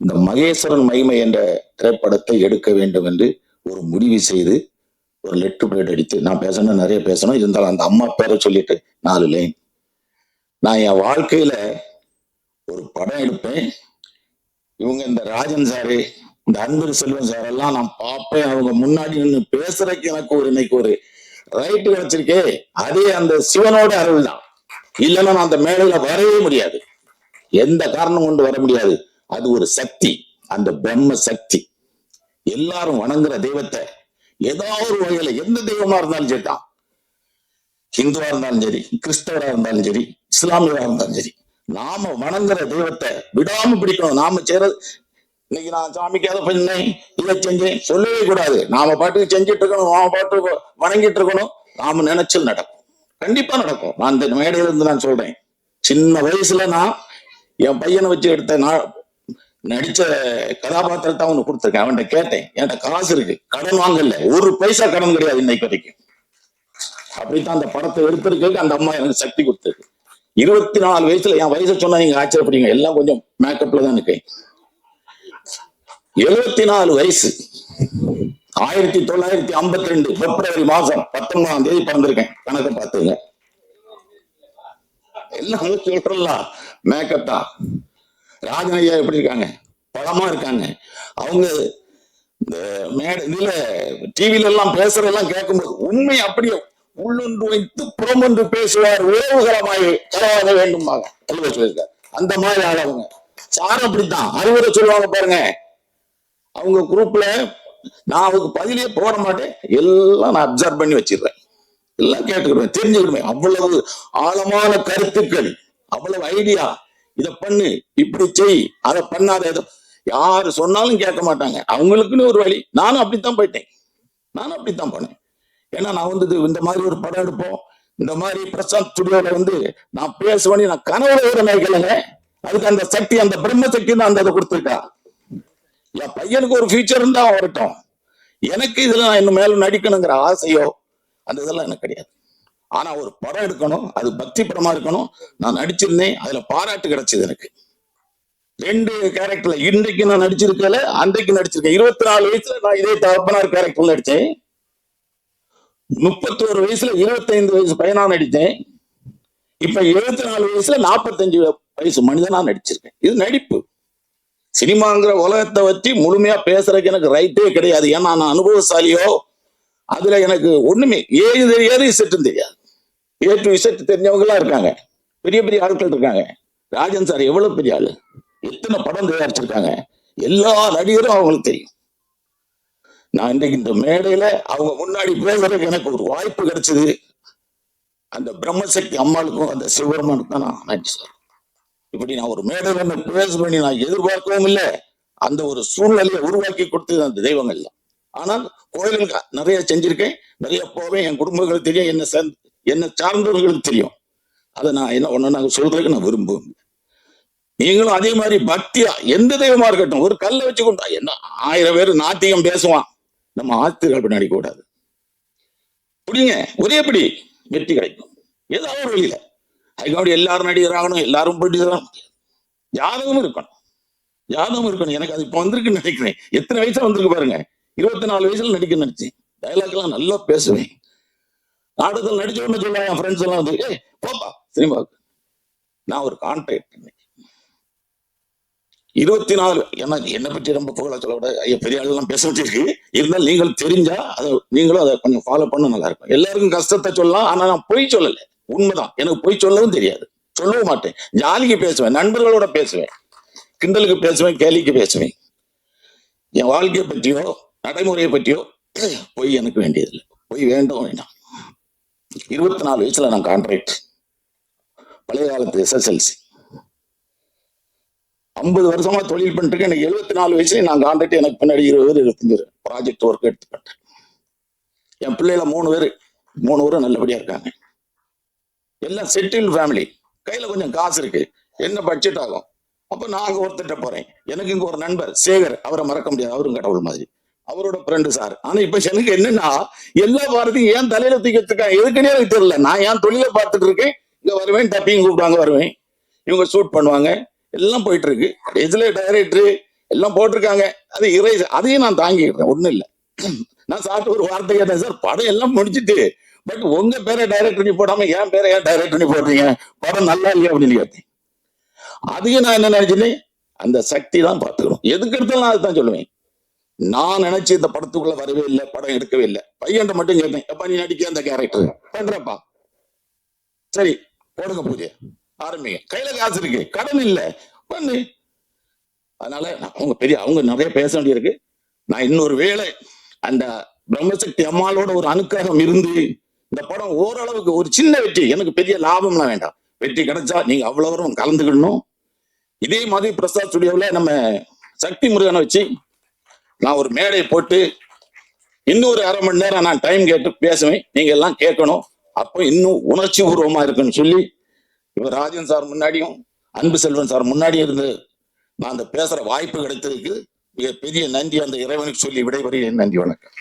இந்த மகேஸ்வரன் மகிமை என்ற திரைப்படத்தை எடுக்க வேண்டும் என்று ஒரு முடிவு செய்து ஒரு லெட்டர் பிளேட் அடித்து நான் பேசணும் நிறைய பேசணும். இருந்தாலும் அந்த அம்மா பேரை சொல்லிட்டு நாலு லைன் நான் என் வாழ்க்கையில ஒரு படம் எடுப்பேன். இவங்க இந்த ராஜன் சாரு இந்த அன்பர் செல்வன் சார் எல்லாம் நான் பார்ப்பேன். அவங்க முன்னாடி நின்று பேசுறதுக்கு எனக்கு ஒரு இன்னைக்கு ஒரு ரைட்டு கிடைச்சிருக்கே. அதே அந்த சிவனோட அருள் தான். இல்லைன்னா நான் அந்த மேடையில வரவே முடியாது. எந்த காரணம் கொண்டு வர முடியாது? அது ஒரு சக்தி அந்த பிரம்ம சக்தி. எல்லாரும் வணங்குற தெய்வத்தை ஏதாவது ஒரு வகையில எந்த தெய்வமா இருந்தாலும் சரிதான் ஹிந்துவா இருந்தாலும் சரி கிறிஸ்தவரா இருந்தாலும் சரி இஸ்லாமியரா இருந்தாலும் சரி நாம வணங்குற தெய்வத்தை விடாம பிடிக்கணும். நாம செய்யறது இன்னைக்கு நான் சாமிக்கு அதை பண்ணேன் இதை செஞ்சேன் சொல்லவே கூடாது. நாம பாட்டுக்கு செஞ்சுட்டு இருக்கணும் நாம பாட்டுக்கு வணங்கிட்டு இருக்கணும். நாம நினைச்சல் நடக்கும். கண்டிப்பா நடக்கும். நான் இந்த மேடையில இருந்து நான் சொல்றேன். சின்ன வயசுல நான் என் பையனை வச்சு எடுத்த நான் நடிச்ச கதாபாத்திரத்தை அவனுக்கு கொடுத்துருக்கேன். அவன்கிட்ட கேட்டேன். என்கிட்ட காசு இருக்கு. கடன் வாங்கல. ஒரு பைசா கடன் கிடையாது இன்னைக்கு வரைக்கும். அப்படித்தான் அந்த படத்தை எடுத்திருக்க அந்த அம்மா எனக்கு சக்தி கொடுத்துருக்கு இருபத்தி நாலு வயசுல என் வயசை சொன்னா நீங்க ஆச்சரியப்படுங்க எல்லாம் கொஞ்சம் மேக்கப்ல தான் இருக்கேன். எழுபத்தி நாலு வயசு. ஆயிரத்தி தொள்ளாயிரத்தி ஐம்பத்தி ரெண்டு பிப்ரவரி மாசம் பத்தொன்பதாம் தேதி பிறந்திருக்கேன். கணக்கை பார்த்துங்க. எல்லாம் சொல்றலாம் மேக்கப் தான் ராஜன் ஐயா எப்படி இருக்காங்க? பழமா இருக்காங்க. அவங்க இந்த மேடை இதுல டிவில எல்லாம் பேசுறதெல்லாம் கேட்கும்போது உண்மை அப்படியே உள்ளொன்று வைத்து புறமொன்று பேசுவார் உறவுகரமாய் கலவாத வேண்டுமாங்க சொல்லுங்க சொல்லியிருக்காரு. அந்த மாதிரி ஆளவங்க சார் அப்படித்தான். அறிவுரை சொல்லுவாங்க பாருங்க. அவங்க குரூப்ல நான் அவங்க பதிலே போட மாட்டேன். எல்லாம் நான் அப்சர்வ் பண்ணி வச்சிடுறேன். எல்லாம் கேட்டுக்கிடுவேன். தெரிஞ்சுக்கிடுவேன். அவ்வளவு ஆழமான கருத்துக்கள் அவ்வளவு ஐடியா இதை பண்ணு இப்படி செய் அதை பண்ணாத ஏதோ யாரு சொன்னாலும் கேட்க மாட்டாங்க. அவங்களுக்குன்னு ஒரு வழி. நானும் அப்படித்தான் போயிட்டேன். நானும் அப்படித்தான் போனேன். ஏன்னா நான் வந்து இந்த மாதிரி ஒரு படம் எடுப்போம். இந்த மாதிரி பிரசாந்த் ஸ்டுடியோல வந்து நான் பேசுவேன் நான் கனவுல கூட நினைக்கலங்க அதுக்கு அந்த சக்தி அந்த பிரம்ம சக்தி தான் அந்த அதை கொடுத்துருக்கா. என் பையனுக்கு ஒரு ஃபியூச்சர் இருந்தா வரட்டும் எனக்கு இதுல நான் இன்னும் மேல நடிக்கணுங்கிற ஆசையோ அந்த இதெல்லாம் எனக்கு கிடையாது. ஆனா ஒரு படம் எடுக்கணும் அது பக்தி படமா இருக்கணும். நான் நடிச்சிருந்தேன் அதுல பாராட்டு கிடைச்சது எனக்கு. ரெண்டு கேரக்டர்ல இன்றைக்கு நான் நடிச்சிருக்கல அன்றைக்கு நடிச்சிருக்கேன். இருபத்தி நாலு வயசுல நான் இதே தகப்பனார் கேரக்டர் நடிச்சேன் முப்பத்தோரு வயசுல இருபத்தைந்து வயசு பையனா நடித்தேன். இப்ப எழுபத்தி நாலு வயசுல நாற்பத்தஞ்சு வயசு மனிதனா நடிச்சிருக்கேன். இது நடிப்பு. சினிமாங்கிற உலகத்தை வச்சு முழுமையா பேசுறதுக்கு எனக்கு ரைட்டே கிடையாது. ஏன்னா நான் அனுபவசாலியோ அதுல எனக்கு ஒண்ணுமே ஏது தெரியாது இசட்டும் தெரியாது. ஏ டு இசட் தெரிஞ்சவங்களா இருக்காங்க. பெரிய பெரிய ஆட்கள் இருக்காங்க. ராஜன் சார் எவ்வளவு பெரிய ஆளு? எத்தனை படம் தயாரிச்சிருக்காங்க? எல்லா நடிகரும் அவங்களுக்கு தெரியும். நான் இன்றைக்கு இந்த மேடையில அவங்க முன்னாடி பேசுறதுக்கு எனக்கு ஒரு வாய்ப்பு கிடைச்சது. அந்த பிரம்மசக்தி அம்மாளுக்கும் அந்த சிவபெருமானுக்கும் தான் நான் நன்றி சார் இப்படி நான் ஒரு மேடையில நின்னு பண்ணி நான் எதிர்பார்க்கவும் இல்லை. அந்த ஒரு சூழ்நிலையை உருவாக்கி கொடுத்தது அந்த தெய்வங்கள் தான். ஆனால் கோயிலுக்கு நிறைய செஞ்சிருக்கேன். நிறைய போவேன். என் குடும்பங்களுக்கு தெரியும். என்ன சேர்ந்து என்ன சார்ந்தவர்களுக்கு தெரியும். அதை நான் என்ன ஒண்ணு நாங்க சொல்றதுக்கு நான் விரும்புவேன் நீங்களும் அதே மாதிரி பக்தியா எந்த தெய்வமா இருக்கட்டும் ஒரு கல்லை வச்சு கொண்டா என்ன ஆயிரம் பேர் நாத்தியம் பேசுவான். நம்ம ஆத்திரம் பின்னாடி கூடாது. புரியுங்க? ஒரே படி வெற்றி கிடைக்கும். ஏதாவது ஒரு வழியில. அதுக்காக எல்லாரும் நடிகராகணும் எல்லாரும் போயிட்டு ஜாதகமும் இருக்கணும். ஜாதகம் இருக்கணும். எனக்கு அது இப்போ வந்திருக்குன்னு நினைக்கிறேன். எத்தனை வயசுல வந்திருக்கு பாருங்க. இருபத்தி நாலு வயசுல நடிக்க நினைச்சேன். டைலாக் எல்லாம் நல்லா பேசுவேன். நாடகத்தில் நடிச்ச உடனே சொல்லுவாங்க என் ஃப்ரெண்ட்ஸ் எல்லாம் வந்து ஏ போப்பா. சினிமாவுக்கு நான் ஒரு கான்ட்ராக்ட் இருபத்தி நாலு ஏன்னா என்னை பற்றி ரொம்ப புகழ சொல்ல விட ஐயா பெரிய ஆளெல்லாம் பேச வச்சிருக்கு இருந்தாலும் நீங்கள் தெரிஞ்சா அதை நீங்களும் அதை கொஞ்சம் ஃபாலோ பண்ண நல்லா இருக்கும். எல்லாருக்கும் கஷ்டத்தை சொல்லலாம் ஆனா நான் பொய் சொல்லலை. உண்மைதான். எனக்கு பொய் சொல்லவும் தெரியாது. சொல்லவும் மாட்டேன். ஜாலிக்கு பேசுவேன் நண்பர்களோட பேசுவேன் கிண்டலுக்கு பேசுவேன் கேலிக்கு பேசுவேன். என் வாழ்க்கையை பற்றியோ நடைமுறையை பற்றியோ பொய் எனக்கு வேண்டியதில்லை. பொய் வேண்டும் வேண்டாம். இருபத்தி நாலு வயசுல நான் கான்ட்ராக்ட். பழைய காலத்து எஸ்எஸ்எல்சி ஐம்பது வருஷமா தொழில் பண்ணிட்டு இருக்கேன். எனக்கு எழுபத்தி நாலு வயசுல நான் கான்ட்ராக்ட் எனக்கு பின்னாடி இருபது இருபத்தஞ்சு ப்ராஜெக்ட் ஒர்க் எடுத்து என் பிள்ளைல மூணு பேர். மூணு பேரும் நல்லபடியா இருக்காங்க. எல்லாம் செட்டில் ஃபேமிலி கையில கொஞ்சம் காசு இருக்கு. என்ன பட்ஜெட் ஆகும்? அப்ப நான் அங்க ஒருத்தட்ட போறேன். எனக்கு இங்க ஒரு நண்பர் சேகர். அவரை மறக்க முடியாது. அவரும் கடவுள் மாதிரி. அவரோட ஃப்ரெண்டு சார் ஆனா இப்ப எனக்கு என்னன்னா எல்லா வாரத்தையும் ஏன் தலையில தூக்கிட்டு எதுக்குன்னே எனக்கு தெரியல. நான் ஏன் தொழிலை பார்த்துட்டு இருக்கேன்? இங்க வருவேன் டப்பிங் கூப்பிடுவாங்க வருவேன். இவங்க ஷூட் பண்ணுவாங்க. எல்லாம் போயிட்டு இருக்கு இதுல டைரக்டர் எல்லாம் போட்டிருக்காங்க. அது இறை அதையும் நான் தாங்கிக்கிறேன். ஒண்ணும் இல்ல. நான் சாப்பிட்டு ஒரு வார்த்தை கேட்டேன் சார் படம் எல்லாம் முடிச்சிட்டு பட் உங்க பேரை டைரக்டர் நீ போடாம என் பேரை ஏன் டைரக்டர் நீ போடுறீங்க? படம் நல்லா இல்லையா அப்படின்னு கேட்டேன். அதையும் நான் என்ன நினைச்சேன் அந்த சக்தி தான் பார்த்துக்கணும். எதுக்கு எடுத்தாலும் நான் அதுதான் சொல்லுவேன். நான் நினைச்சு இந்த படத்துக்குள்ள வரவே இல்லை படம் எடுக்கவே இல்லை. பையன் மட்டும் கேட்டேன் எப்ப நீ நடிக்க அந்த கேரக்டர் பண்றப்பா சரி போடுங்க பூஜை. ஆரம்பிங்க. கையில காசு இருக்கு. கடன் இல்ல. பண்ணு. அதனால அவங்க பெரிய அவங்க நிறைய பேச வேண்டியிருக்கு. நான் இன்னொரு வேளை அந்த பிரம்மசக்தி அம்மாளோட ஒரு அனுக்கிரகம் இருந்து இந்த படம் ஓரளவுக்கு ஒரு சின்ன வெற்றி எனக்கு பெரிய லாபம்லாம் வேண்டாம். வெற்றி கிடைச்சா நீங்க அவ்வளவு தூரம் கலந்துக்கணும் இதே மாதிரி பிரசாத் ஸ்டுடியோவில் நம்ம சக்தி முருகனை வச்சு நான் ஒரு மேடை போட்டு இன்னொரு அரை மணி நேரம் நான் டைம் கேட்டு பேசுவேன். நீங்க எல்லாம் கேட்கணும். அப்போ இன்னும் உணர்ச்சி பூர்வமா இருக்குன்னு சொல்லி இவர் ராஜன் சார் முன்னாடியும் அன்பு செல்வன் சார் முன்னாடியும் இருந்து நான் அந்த பேசுற வாய்ப்பு கிடைத்ததுக்கு மிக பெரிய நன்றி. அந்த இறைவனுக்கு சொல்லி விடைபெறுகிறேன். நன்றி வணக்கம்.